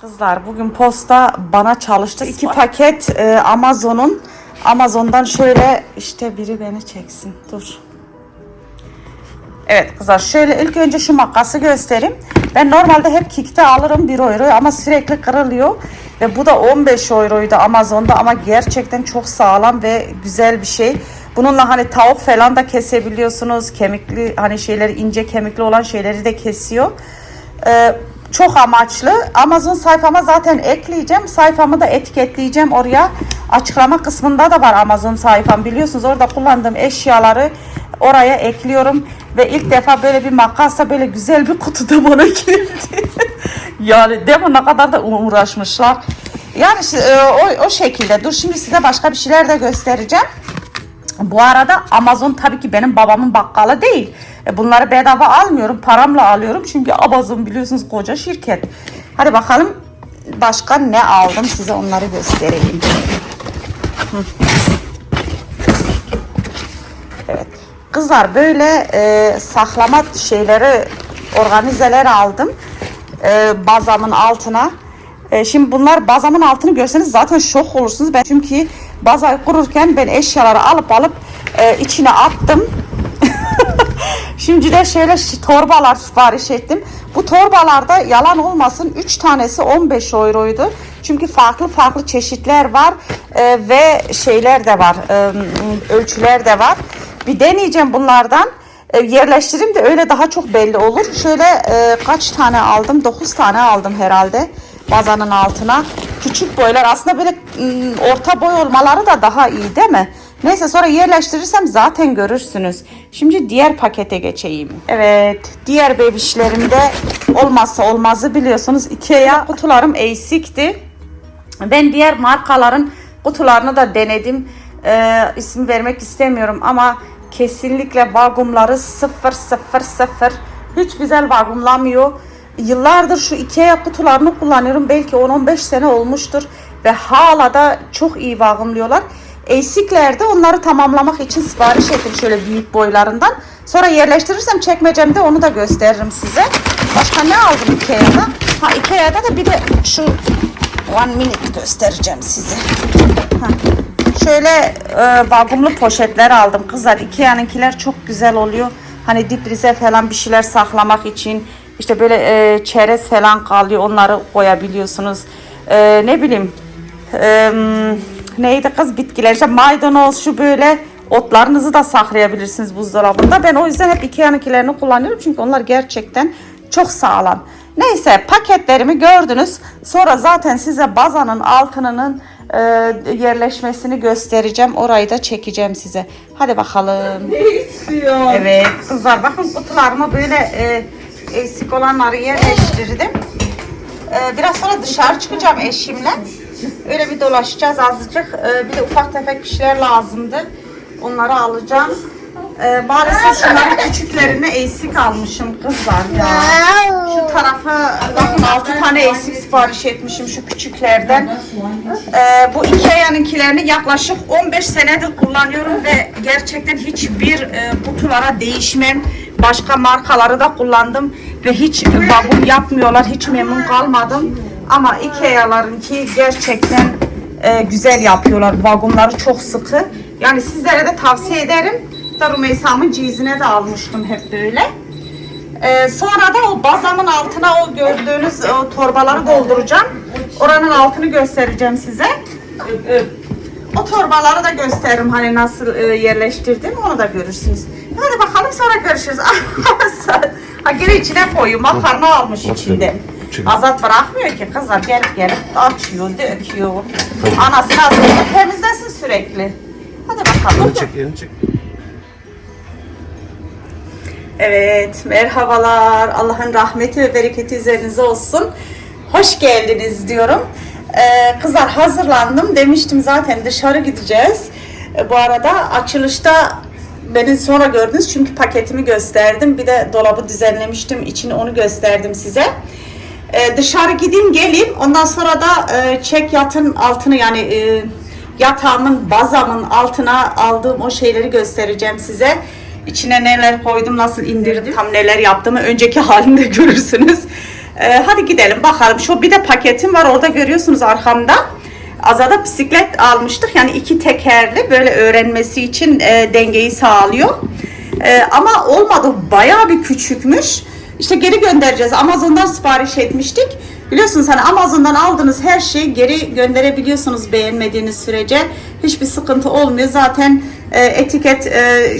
Kızlar bugün posta bana çalıştı. İki paket e, Amazon'un. Amazon'dan şöyle işte biri beni çeksin. Dur. Evet kızlar şöyle ilk önce şu makası göstereyim. Ben normalde hep Kik'te alırım 1 euro ama sürekli kırılıyor. Ve bu da 15 euroydu Amazon'da ama gerçekten çok sağlam ve güzel bir şey. Bununla hani tavuk falan da kesebiliyorsunuz. Kemikli hani şeyleri ince kemikli olan şeyleri de kesiyor. Ee, çok amaçlı. Amazon sayfama zaten ekleyeceğim. Sayfamı da etiketleyeceğim oraya. Açıklama kısmında da var Amazon sayfam biliyorsunuz. Orada kullandığım eşyaları oraya ekliyorum. Ve ilk defa böyle bir makasla böyle güzel bir kutuda bana girdi. yani mi ne kadar da uğraşmışlar. Yani e, o, o şekilde. Dur şimdi size başka bir şeyler de göstereceğim. Bu arada Amazon tabii ki benim babamın bakkalı değil. E, Bunları bedava almıyorum. Paramla alıyorum. Çünkü Amazon biliyorsunuz koca şirket. Hadi bakalım başka ne aldım size onları göstereyim. Evet. Kızlar böyle e, saklama şeyleri organizeler aldım. E, bazamın altına. E, şimdi bunlar bazamın altını görseniz zaten şok olursunuz. Ben çünkü bazayı kururken ben eşyaları alıp alıp e, içine attım. Şimdi de şöyle torbalar sipariş ettim. Bu torbalarda yalan olmasın 3 tanesi 15 euroydu. Çünkü farklı farklı çeşitler var e, ve şeyler de var. e, ölçüler de var. Bir deneyeceğim bunlardan. E, yerleştireyim de öyle daha çok belli olur. Şöyle e, kaç tane aldım? 9 tane aldım herhalde bazanın altına. Küçük boylar aslında böyle ım, orta boy olmaları da daha iyi değil mi? Neyse sonra yerleştirirsem zaten görürsünüz. Şimdi diğer pakete geçeyim. Evet diğer bebişlerimde olmazsa olmazı biliyorsunuz Ikea kutularım eksikti. Ben diğer markaların kutularını da denedim. Ee, isim vermek istemiyorum ama kesinlikle vakumları sıfır sıfır sıfır. Hiç güzel vakumlamıyor. Yıllardır şu Ikea kutularını kullanıyorum. Belki 10-15 sene olmuştur. Ve hala da çok iyi vakumluyorlar. Esiklerde onları tamamlamak için sipariş ettim şöyle büyük boylarından. Sonra yerleştirirsem çekmecemde onu da gösteririm size. Başka ne aldım Ikea'da? Ha Ikea'da da bir de şu One minute göstereceğim size. Şöyle e, vakumlu poşetler aldım kızlar. Ikea'nınkiler çok güzel oluyor. Hani diprize falan bir şeyler saklamak için. işte böyle e, çerez falan kalıyor. Onları koyabiliyorsunuz. E, ne bileyim. e, neydi kız bitkiler. İşte maydanoz şu böyle otlarınızı da saklayabilirsiniz buzdolabında. Ben o yüzden hep Ikea'nınkilerini kullanıyorum. Çünkü onlar gerçekten çok sağlam. Neyse paketlerimi gördünüz. Sonra zaten size bazanın altınının e, yerleşmesini göstereceğim. Orayı da çekeceğim size. Hadi bakalım. Ne istiyor? Evet kızlar bakın kutularıma böyle e, eksik olanları yerleştirdim. E, biraz sonra dışarı çıkacağım eşimle. Öyle bir dolaşacağız azıcık. E, bir de ufak tefek bir şeyler lazımdı. Onları alacağım. E, maalesef şunların küçüklerini eksik almışım kızlar ya. Şu tarafa bakın 6 tane eksik sipariş etmişim şu küçüklerden. Ee, bu Ikea'nınkilerini yaklaşık 15 senedir kullanıyorum ve gerçekten hiçbir e, kutulara değişmem. Başka markaları da kullandım ve hiç vakum yapmıyorlar. Hiç memnun kalmadım. Ama Ikea'larınki gerçekten e, güzel yapıyorlar. Vakumları çok sıkı. Yani sizlere de tavsiye ederim. Da Rümeysa'mın cizine de almıştım hep böyle. Ee, sonra da o bazamın altına o gördüğünüz o torbaları dolduracağım. Oranın altını göstereceğim size. O torbaları da gösteririm hani nasıl e, yerleştirdim onu da görürsünüz. Hadi bakalım sonra görüşürüz. ha gene içine koyuyor. Makarna almış içinde. Azat bırakmıyor ki kızlar gelip gelip açıyor, döküyor. Anasını azıyor. Temizlesin sürekli. Hadi bakalım. Çek elini çek. Evet, merhabalar. Allah'ın rahmeti ve bereketi üzerinize olsun. Hoş geldiniz diyorum. Ee, kızlar hazırlandım. Demiştim zaten dışarı gideceğiz. Ee, bu arada açılışta beni sonra gördünüz çünkü paketimi gösterdim. Bir de dolabı düzenlemiştim. İçini onu gösterdim size. Ee, dışarı gideyim geleyim. Ondan sonra da e, çek yatın altını yani e, yatağımın bazamın altına aldığım o şeyleri göstereceğim size. İçine neler koydum, nasıl indirdim, tam neler yaptığımı önceki halinde görürsünüz. Ee, hadi gidelim bakalım. Şu bir de paketim var orada görüyorsunuz arkamda. Azada bisiklet almıştık. Yani iki tekerli böyle öğrenmesi için e, dengeyi sağlıyor. E, ama olmadı. Bayağı bir küçükmüş. İşte geri göndereceğiz. Amazon'dan sipariş etmiştik. Biliyorsunuz hani Amazon'dan aldığınız her şeyi geri gönderebiliyorsunuz beğenmediğiniz sürece. Hiçbir sıkıntı olmuyor. Zaten e, etiket e,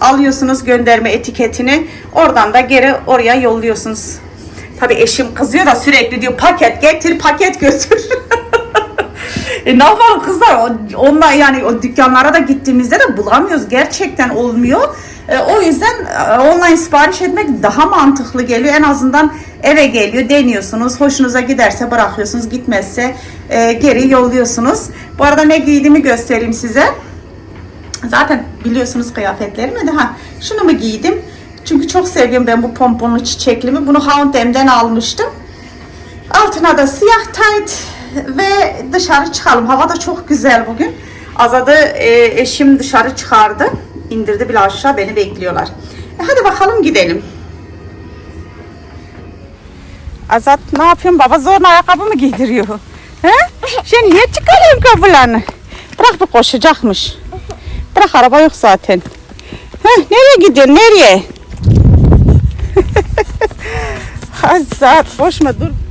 alıyorsunuz gönderme etiketini. Oradan da geri oraya yolluyorsunuz. Tabii eşim kızıyor da sürekli diyor paket getir paket götür. e ne yapalım kızlar onunla yani o dükkanlara da gittiğimizde de bulamıyoruz gerçekten olmuyor. E, o yüzden e, online sipariş etmek daha mantıklı geliyor. En azından eve geliyor deniyorsunuz. Hoşunuza giderse bırakıyorsunuz gitmezse e, geri yolluyorsunuz. Bu arada ne giydiğimi göstereyim size. Zaten biliyorsunuz kıyafetlerimi de ha şunu mu giydim? Çünkü çok seviyorum ben bu pomponlu çiçeklimi. Bunu H&M'den almıştım. Altına da siyah tayt ve dışarı çıkalım. Hava da çok güzel bugün. Azadı e, eşim dışarı çıkardı. İndirdi bile aşağı beni bekliyorlar. E, hadi bakalım gidelim. Azat ne yapıyorsun baba zorla ayakkabı mı giydiriyor? He? Sen niye çıkarıyorsun kapılarını? Bırak bir koşacakmış. Bırak araba yok zaten. Heh, nereye gidiyorsun nereye? Azat boşma dur.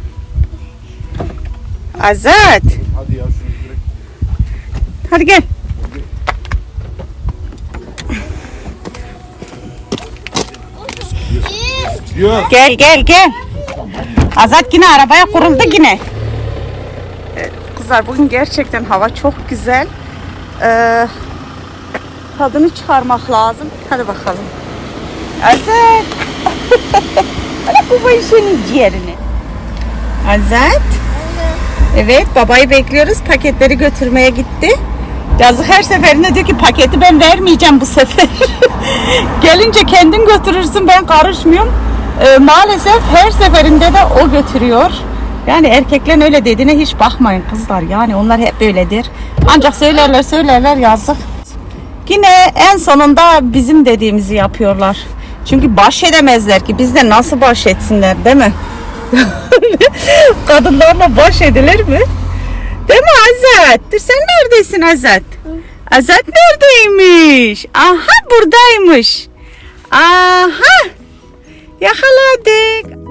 Azat Hadi ya şunu direkt. hadi gel. Yok. Gel gel gel. Azat yine arabaya kuruldu yine. Evet, Kızlar bugün gerçekten hava çok güzel. Ee, tadını çıkarmak lazım. Hadi bakalım. Azat. Bana bu işin ciğerini. Azat. Evet babayı bekliyoruz. Paketleri götürmeye gitti. Yazık her seferinde diyor ki paketi ben vermeyeceğim bu sefer. Gelince kendin götürürsün ben karışmıyorum. Ee, maalesef her seferinde de o götürüyor. Yani erkeklerin öyle dediğine hiç bakmayın kızlar. Yani onlar hep böyledir. Ancak söylerler söylerler yazık. Yine en sonunda bizim dediğimizi yapıyorlar. Çünkü baş edemezler ki. Biz de nasıl baş etsinler değil mi? Kadınlarla baş edilir mi? Değil mi Azat? Dur sen neredesin Azat? Azat neredeymiş? Aha buradaymış. Aha. Yakaladık.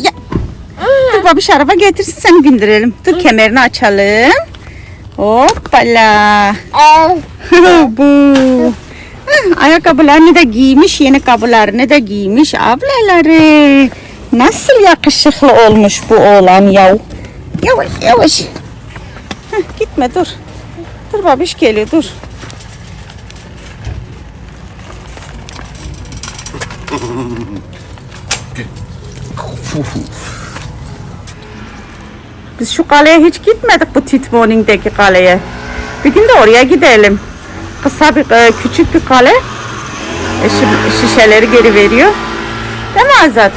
Ya. Dur babiş araba getirsin seni bindirelim. Dur kemerini açalım. Hoppala. Bu. Ayakkabılarını da giymiş, yeni kabılarını da giymiş ablaları. Nasıl yakışıklı olmuş bu oğlan yav. Yavaş yavaş. Hah, gitme dur. Dur babiş geliyor dur. Biz şu kaleye hiç gitmedik bu Tit Morning'deki kaleye. Bir gün de oraya gidelim. Kısa bir e, küçük bir kale. E, şi- şişeleri geri veriyor. Değil mi Azat?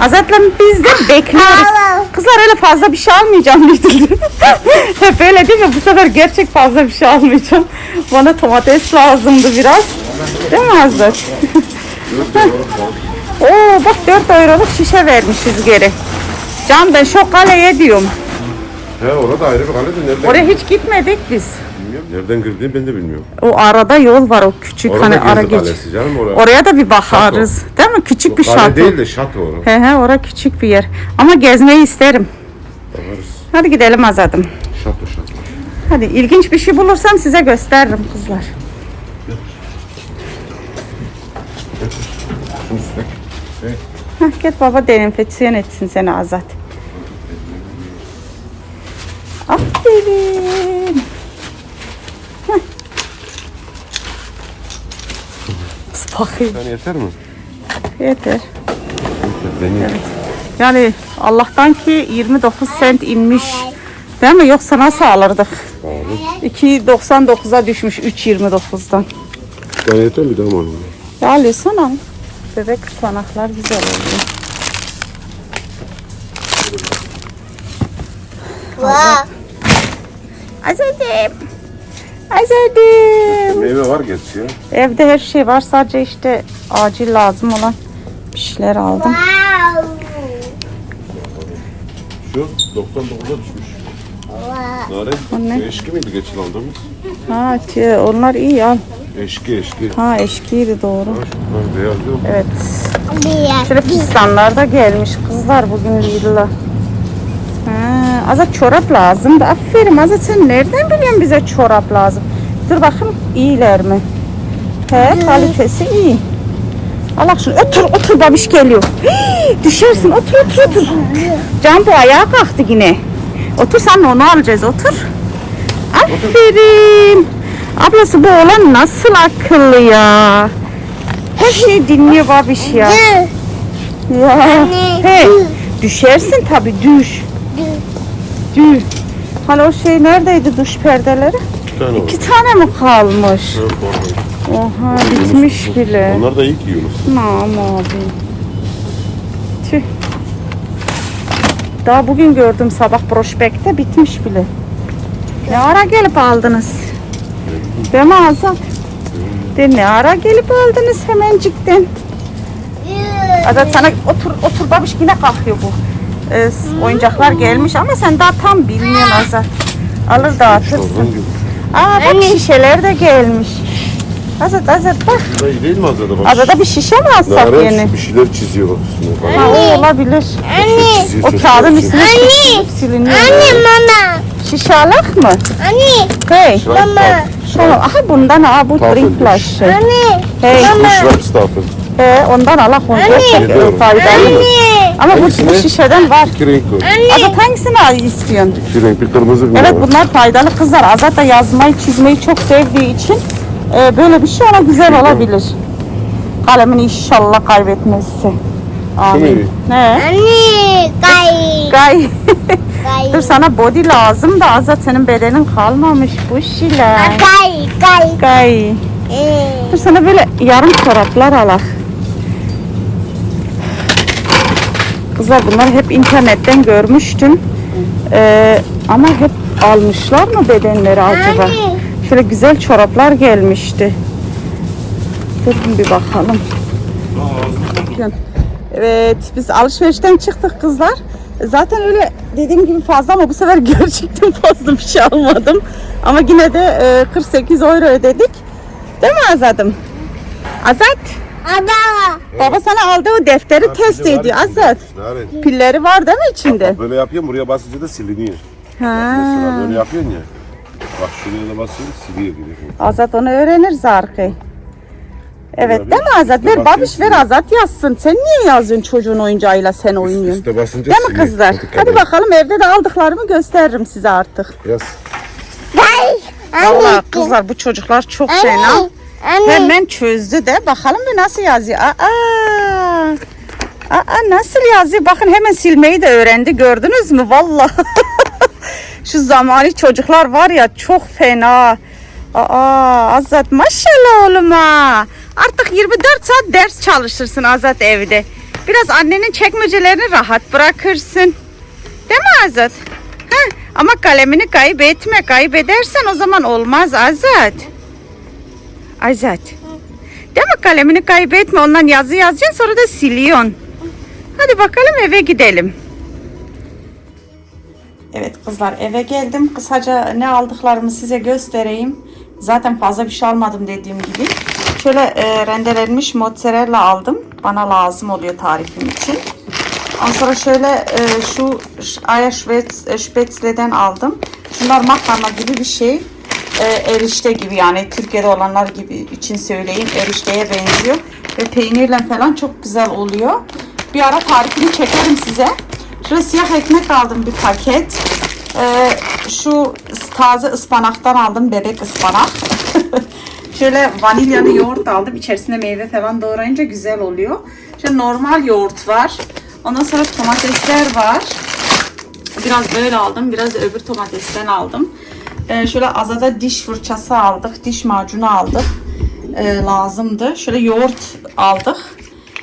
Azat'la biz de bekliyoruz. Kızlar öyle fazla bir şey almayacağım dedi. Hep öyle değil mi? Bu sefer gerçek fazla bir şey almayacağım. Bana domates lazımdı biraz. Değil mi Azat? Oo bak 4 euroluk şişe vermişiz geri. Can ben şu kaleye diyorum. He orada ayrı bir kale de? Oraya hiç gitmedik biz. Bilmiyorum. Nereden girdiğini ben de bilmiyorum. O arada yol var o küçük Orada hani ara geç. Kalesi canım oraya. Oraya da bir bakarız. Değil mi? Küçük bir Kale şato. değil de şato orası. He he ora küçük bir yer. Ama gezmeyi isterim. Bakarız. Hadi gidelim Azadım. Şato şato. Hadi ilginç bir şey bulursam size gösteririm kızlar. Hah, gel baba dezenfeksiyon etsin seni Azat. Aferin. Hah. Bakayım. Sen yeter mi? Yeter. Deneyim. Yani Allah'tan ki 29 sent inmiş. Değil mi? Yoksa nasıl alırdık? Pahalı. 2.99'a düşmüş 3.29'dan. Ben yeter bir daha mı alayım? Ya alıyorsan al. Bebek ıspanaklar güzel oluyor. Wow. Azadem. Azadım. Meyve var gerçi ya. Evde her şey var. Sadece işte acil lazım olan bir şeyler aldım. Şu 99'a düşmüş. Nare. Ne? Eşki miydi geçen aldığımız? Ha, tüh, onlar iyi al. Eşki eşki. Ha eşkiydi doğru. Ha, şunlar beyaz yok. Evet. Şöyle fistanlar da gelmiş kızlar bugün Lidl'a. Azat çorap lazım da aferin Azat sen nereden biliyorsun bize çorap lazım? Dur bakayım iyiler mi? He kalitesi iyi. Allah şunu otur otur babiş geliyor. Hii, düşersin otur otur otur. Can bu ayağa kalktı yine. Otur sen onu alacağız otur. Aferin. Ablası bu oğlan nasıl akıllı ya. Her şeyi dinliyor babiş ya. Ya. He, düşersin tabi düş. Düş. Hani o şey neredeydi duş perdeleri? İki tane var. İki tane mi kalmış? Evet, var. Oha bitmiş bile. Onlar da iyi ki Yunus. Nam abi. Tüh. Daha bugün gördüm sabah prospekte bitmiş bile. Ne ara gelip aldınız? Değil mi Azat? De ne ara gelip aldınız hemencikten? Azat sana otur otur babiş yine kalkıyor bu. S- oyuncaklar gelmiş ama sen daha tam bilmiyorsun Azat. Alır dağıtırsın. Aa bak şişeler de gelmiş. Azat Azat bak. İyi değil mi Azada? Bak. Azat'a bir şişe mi alsak yeni? bir şeyler çiziyor bak üstüne. Ha, o olabilir. şey çiziyor, O çocuklar kağıdın için. üstüne siliniyor. mama. Şişe alak mı? Anne. Hey. Şırak taf- Tamam. Aha bundan ha bu Tafel drink diyor. flaşı. Anne. Hey. Bu şırak staffı. He, ondan alak onu. Gerçek Biliyorum. e, faydalı. Anne. Ama bu, bu şişeden var. İki renk var. Azat hangisini al- istiyorsun? İki renk bir kırmızı bir Evet var. bunlar faydalı kızlar. Azat da yazmayı çizmeyi çok sevdiği için e, böyle bir şey ona güzel olabilir. Kalemini inşallah kaybetmezse. Amin. Ne? Anne. Kay. Gay. Kay. Dur sana body lazım da Azat senin bedenin kalmamış bu şile. Kay. Kay. Gay. Ee, Dur sana böyle yarım çoraplar alak. Kızlar bunlar hep internetten görmüştüm. Ee, ama hep almışlar mı bedenleri acaba? Anne. Şöyle güzel çoraplar gelmişti. Dur bir bakalım. Evet biz alışverişten çıktık kızlar. Zaten öyle dediğim gibi fazla ama bu sefer gerçekten fazla bir şey almadım. Ama yine de e, 48 euro ödedik. Değil mi Azat'ım? Azat, Ada. baba sana aldığı o defteri test ediyor Azat. Nare. Pilleri var değil mi içinde? Böyle yapıyorum buraya basınca da siliniyor. Ha. Mesela böyle yapıyorsun ya. Bak şuraya da basıyorsun siliyor gibi. Azat onu öğrenir Zarkı. Evet değil mi Azat? Ver babiş ver Azat yazsın. Sen niye yazıyorsun çocuğun oyuncağıyla sen oynuyorsun? Üste basınca Değil mi siliyor. kızlar? Hadi Hadi kalın. bakalım evde de aldıklarımı gösteririm size artık. Yaz. Kay. Vallahi kızlar bu çocuklar çok fena. Anne. Hemen çözdü de bakalım bir nasıl yazıyor. Aa, aa nasıl yazıyor? Bakın hemen silmeyi de öğrendi. Gördünüz mü? Vallahi. Şu zamani çocuklar var ya çok fena. Aa Azat maşallah oğluma. Artık 24 saat ders çalışırsın Azat evde. Biraz annenin çekmecelerini rahat bırakırsın. Değil mi Azat? Heh, ama kalemini kaybetme. Kaybedersen o zaman olmaz Azat. Azat. Mi kalemini kaybetme. Ondan yazı yazacaksın sonra da siliyorsun. Hadi bakalım eve gidelim. Evet kızlar eve geldim. Kısaca ne aldıklarımı size göstereyim. Zaten fazla bir şey almadım dediğim gibi. Şöyle e, rendelenmiş mozzarella aldım. Bana lazım oluyor tarifim için. Ondan sonra şöyle e, şu Aya Schwetz- e, Spätzle'den aldım. Şunlar makarna gibi bir şey. E, erişte gibi yani Türkiye'de olanlar gibi için söyleyeyim. Erişteye benziyor. Ve peynirle falan çok güzel oluyor. Bir ara tarifini çekerim size. Şöyle siyah ekmek aldım bir paket. E, şu taze ıspanaktan aldım. Bebek ıspanak. Şöyle vanilyalı yoğurt aldım. İçerisine meyve falan doğrayınca güzel oluyor. Şöyle normal yoğurt var. Ondan sonra domatesler var. Biraz böyle aldım. Biraz öbür domatesten aldım. Ee, şöyle azada diş fırçası aldık. Diş macunu aldık. Ee, lazımdı. Şöyle yoğurt aldık.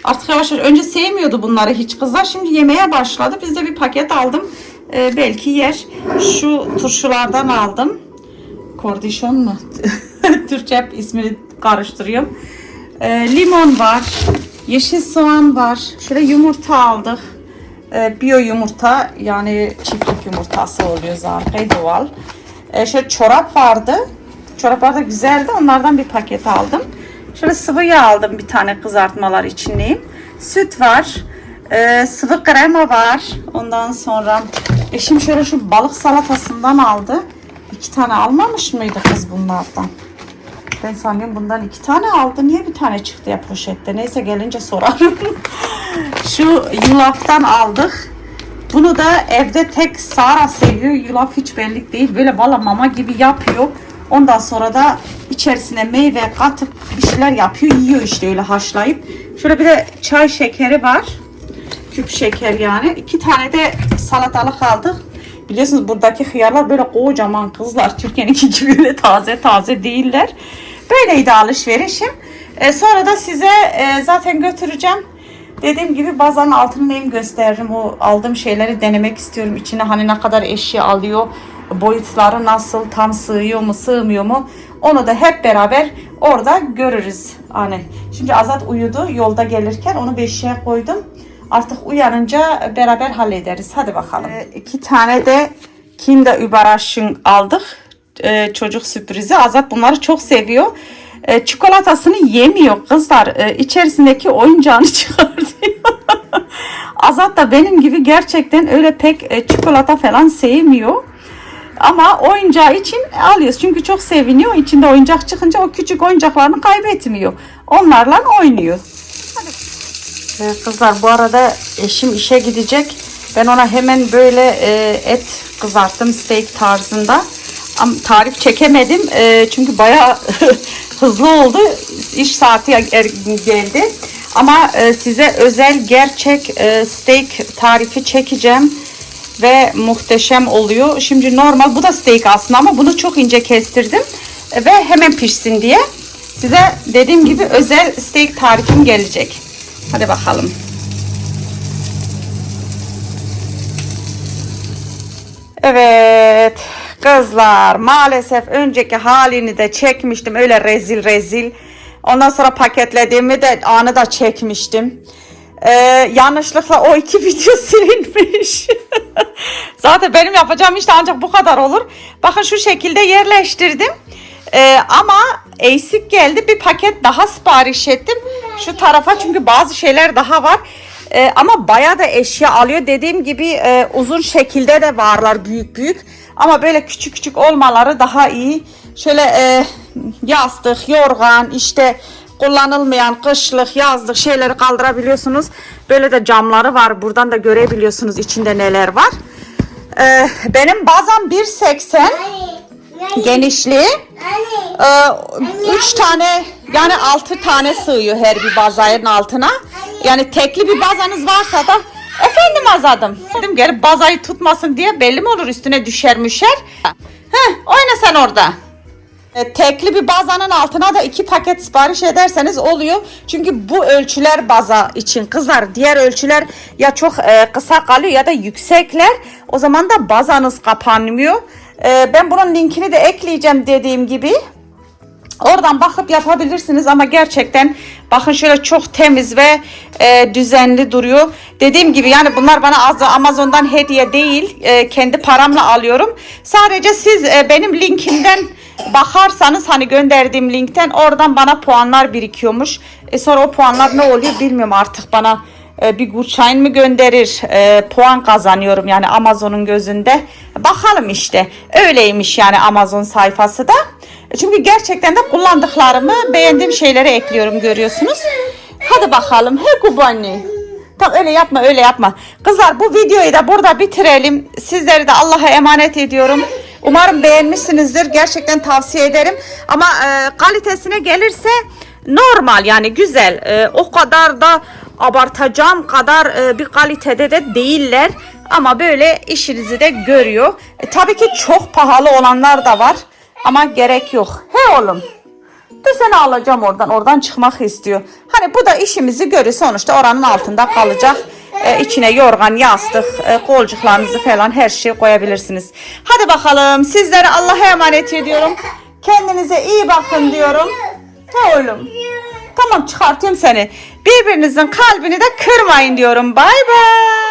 Artık yavaş yavaş. Önce sevmiyordu bunları hiç kızlar. Şimdi yemeye başladı. Biz de bir paket aldım. Ee, belki yer. Şu turşulardan aldım. Kordişon mu? Türkçe hep ismini karıştırıyorum. Ee, limon var. Yeşil soğan var. Şöyle yumurta aldık. Ee, biyo yumurta yani çiftlik yumurtası oluyor zaten doğal. Ee, şöyle çorap vardı. Çoraplar da güzeldi. Onlardan bir paket aldım. Şöyle sıvı yağ aldım bir tane kızartmalar içindeyim. Süt var. Ee, sıvı krema var. Ondan sonra eşim şöyle şu balık salatasından aldı. İki tane almamış mıydı kız bunlardan? Ben sanıyorum bundan iki tane aldı. Niye bir tane çıktı ya poşette? Neyse gelince sorarım. Şu yulaftan aldık. Bunu da evde tek Sara seviyor. Yulaf hiç bellik değil. Böyle valla mama gibi yapıyor. Ondan sonra da içerisine meyve katıp bir şeyler yapıyor. Yiyor işte öyle haşlayıp. Şöyle bir de çay şekeri var. Küp şeker yani. İki tane de salatalık aldık. Biliyorsunuz buradaki hıyarlar böyle kocaman kızlar. Türkiye'ninki gibi öyle taze taze değiller. Böyleydi alışverişim. E, sonra da size e, zaten götüreceğim. Dediğim gibi bazen altını neyim gösteririm. O aldığım şeyleri denemek istiyorum. İçine hani ne kadar eşya alıyor. Boyutları nasıl tam sığıyor mu sığmıyor mu. Onu da hep beraber orada görürüz. Hani şimdi Azat uyudu yolda gelirken onu beşiğe koydum. Artık uyanınca beraber hallederiz. Hadi bakalım. Ee, iki tane de Kinder Überraschung aldık. Ee, çocuk sürprizi. Azat bunları çok seviyor. Ee, çikolatasını yemiyor kızlar. Ee, içerisindeki oyuncağını çıkartıyor. Azat da benim gibi gerçekten öyle pek e, çikolata falan sevmiyor. Ama oyuncağı için alıyoruz. Çünkü çok seviniyor. İçinde oyuncak çıkınca o küçük oyuncaklarını kaybetmiyor. Onlarla oynuyor. Ee, Kızlar bu arada eşim işe gidecek. Ben ona hemen böyle e, et kızarttım steak tarzında. Ama tarif çekemedim e, çünkü bayağı hızlı oldu. İş saati er- geldi. Ama e, size özel gerçek e, steak tarifi çekeceğim ve muhteşem oluyor. Şimdi normal bu da steak aslında ama bunu çok ince kestirdim e, ve hemen pişsin diye. Size dediğim gibi özel steak tarifim gelecek. Hadi bakalım. Evet kızlar maalesef önceki halini de çekmiştim öyle rezil rezil. Ondan sonra paketlediğimi de anı da çekmiştim. Ee, yanlışlıkla o iki video silinmiş. Zaten benim yapacağım işte ancak bu kadar olur. Bakın şu şekilde yerleştirdim. Ee, ama eksik geldi. Bir paket daha sipariş ettim. Şu tarafa çünkü bazı şeyler daha var. Ee, ama bayağı da eşya alıyor. Dediğim gibi e, uzun şekilde de varlar büyük büyük. Ama böyle küçük küçük olmaları daha iyi. Şöyle e, yastık, yorgan, işte kullanılmayan kışlık, yazlık şeyleri kaldırabiliyorsunuz. Böyle de camları var. Buradan da görebiliyorsunuz içinde neler var. Ee, benim bazam 1.80 genişliği. Ee, üç tane yani altı tane sığıyor her bir bazayın altına. Yani tekli bir bazanız varsa da efendim azadım. Dedim gelip bazayı tutmasın diye belli mi olur üstüne düşer müşer. Heh, oyna sen orada. E, tekli bir bazanın altına da iki paket sipariş ederseniz oluyor. Çünkü bu ölçüler baza için kızlar diğer ölçüler ya çok e, kısa kalıyor ya da yüksekler. O zaman da bazanız kapanmıyor. E, ben bunun linkini de ekleyeceğim dediğim gibi. Oradan bakıp yapabilirsiniz ama gerçekten bakın şöyle çok temiz ve e, düzenli duruyor. Dediğim gibi yani bunlar bana az Amazon'dan hediye değil. e, kendi paramla alıyorum. Sadece siz e, benim linkimden bakarsanız hani gönderdiğim linkten oradan bana puanlar birikiyormuş. E, sonra o puanlar ne oluyor bilmiyorum artık bana e, bir Gutschein mi gönderir e, puan kazanıyorum yani Amazon'un gözünde bakalım işte öyleymiş yani Amazon sayfası da çünkü gerçekten de kullandıklarımı beğendiğim şeylere ekliyorum görüyorsunuz hadi bakalım he kubani Tamam öyle yapma öyle yapma. Kızlar bu videoyu da burada bitirelim. Sizleri de Allah'a emanet ediyorum. Umarım beğenmişsinizdir. Gerçekten tavsiye ederim. Ama e, kalitesine gelirse normal yani güzel. E, o kadar da abartacağım kadar e, bir kalitede de değiller. Ama böyle işinizi de görüyor. E, tabii ki çok pahalı olanlar da var. Ama gerek yok. He oğlum. Dur seni alacağım oradan. Oradan çıkmak istiyor. Hani bu da işimizi görür. Sonuçta oranın altında kalacak. E, içine yorgan, yastık, e, kolcuklarınızı falan her şeyi koyabilirsiniz. Hadi bakalım sizleri Allah'a emanet ediyorum. Kendinize iyi bakın diyorum. Ne oğlum? Tamam çıkartıyorum seni. Birbirinizin kalbini de kırmayın diyorum. Bay bay.